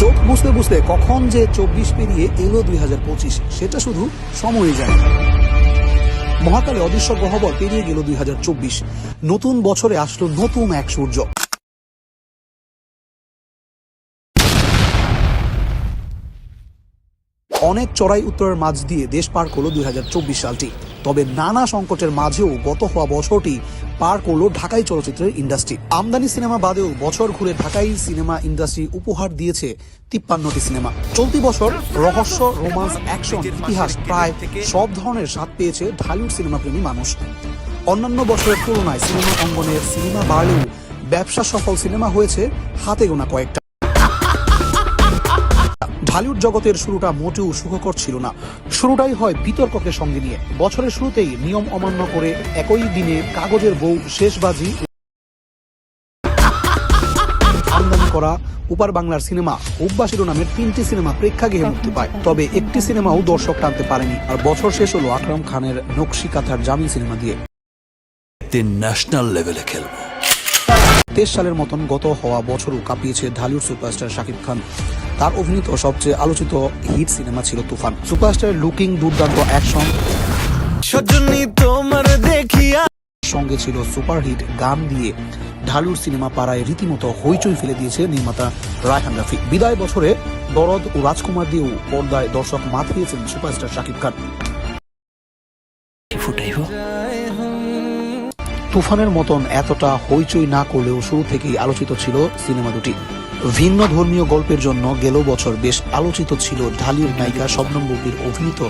চোখ বুঝতে বুঝতে কখন যে চব্বিশ পেরিয়ে এলো দুই হাজার পঁচিশ, সেটা শুধু সময়ই যায় মহাকালে অদৃশ্য গহ্বর পেরিয়ে গেল দুই হাজার চব্বিশ। নতুন বছরে আসলো নতুন এক সূর্য। অনেক চড়াই উত্তরের মাঝ দিয়ে দেশ পার করল দুই সালটি। তবে নানা সংকটের মাঝেও গত হওয়া বছরটি পার করল ঢাকাই চলচ্চিত্রের ইন্ডাস্ট্রি। আমদানি সিনেমা বাদেও বছর ঘুরে ঢাকাই সিনেমা ইন্ডাস্ট্রি উপহার দিয়েছে তিপ্পান্নটি সিনেমা। চলতি বছর রহস্য, রোমান্স, অ্যাকশন, ইতিহাস প্রায় সব ধরনের স্বাদ পেয়েছে ঢালিউড সিনেমা প্রেমী মানুষ। অন্যান্য বছরের তুলনায় সিনেমা অঙ্গনের সিনেমা বাড়লেও ব্যবসা সফল সিনেমা হয়েছে হাতে গোনা কয়েকটা। ঢালিউড জগতের শুরুটা মোটেও সুখকর ছিল না। শুরুটাই হয় বিতর্ককে সঙ্গে নিয়ে। বছরের শুরুতেই নিয়ম অমান্য করে একই দিনে কাগজের বউ শেষবাজি করা উপার বাংলার সিনেমা উব্বাসীর নামের তিনটি সিনেমা প্রেক্ষাগৃহে মুক্তি পায়। তবে একটি সিনেমাও দর্শক টানতে পারেনি। আর বছর শেষ হলো আকরাম খানের নকশি কাথার জামিন সিনেমা দিয়ে। ন্যাশনাল লেভেলে খেলব। তেইশ সালের মতন গত হওয়া বছরও কাঁপিয়েছে ঢালিউড সুপারস্টার শাকিব খান। তার অভিনীত সবচেয়ে আলোচিত হিট সিনেমা ছিল তুফান। সুপারস্টার লুকিং দুর্দান্ত অ্যাকশন। তোমার দেখিয়া সঙ্গে ছিল সুপারহিট গান দিয়ে। ঢালুর সিনেমা পাড়ায় রীতিমতো হইচই ফেলে দিয়েছে নির্মাতা রায়হান রাফি। বিদায় বছরে দরদ ও রাজকুমার দিয়েও পর্দায় দর্শক মাতিয়েছেন সুপারস্টার শাকিব খান। ফুটাইব? তুফানের মতন এতটা হইচই না করলেও শুরু থেকেই আলোচিত ছিল সিনেমা দুটি। ভিন্ন ধর্মীয় গল্পের জন্য গেল বছর বেশ আলোচিত ছিল ঢালির নায়িকা শবনম বুবলির অভিনীত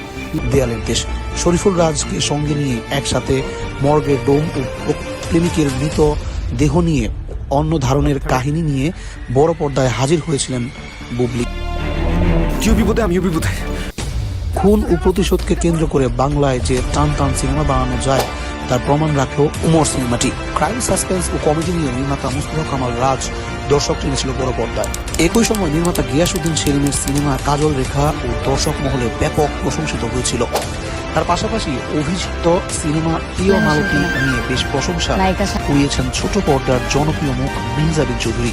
দেয়ালের দেশ। শরীফুল রাজকে সঙ্গে নিয়ে একসাথে মর্গের ডোম ও প্রেমিকের মৃত দেহ নিয়ে অন্য ধারণের কাহিনী নিয়ে বড় পর্দায় হাজির হয়েছিলেন বুবলি। কেউ বিপদে আমিও বিপদে খুন ও প্রতিশোধকে কেন্দ্র করে বাংলায় যে টান টান সিনেমা বানানো যায় তার প্রমাণ রাখল উমর সিনেমাটি। ক্রাইম সাসপেন্স ও কমেডি নিয়ে নির্মাতা মুস্তফা কামাল রাজ দর্শক টেনেছিল বড় পর্দায়। একই সময় নির্মাতা গিয়াসুদ্দিন সেলিমের সিনেমা কাজল রেখা ও দর্শক মহলে ব্যাপক প্রশংসিত হয়েছিল। তার পাশাপাশি অভিযুক্ত সিনেমা প্রিয় মালতী নিয়ে বেশ প্রশংসা কুড়িয়েছেন ছোট পর্দার জনপ্রিয় মুখ চৌধুরী।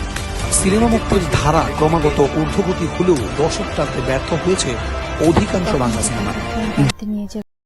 সিনেমা মুক্তির ধারা ক্রমাগত ঊর্ধ্বগতি হলেও দর্শক টানতে ব্যর্থ হয়েছে অধিকাংশ বাংলা সিনেমা।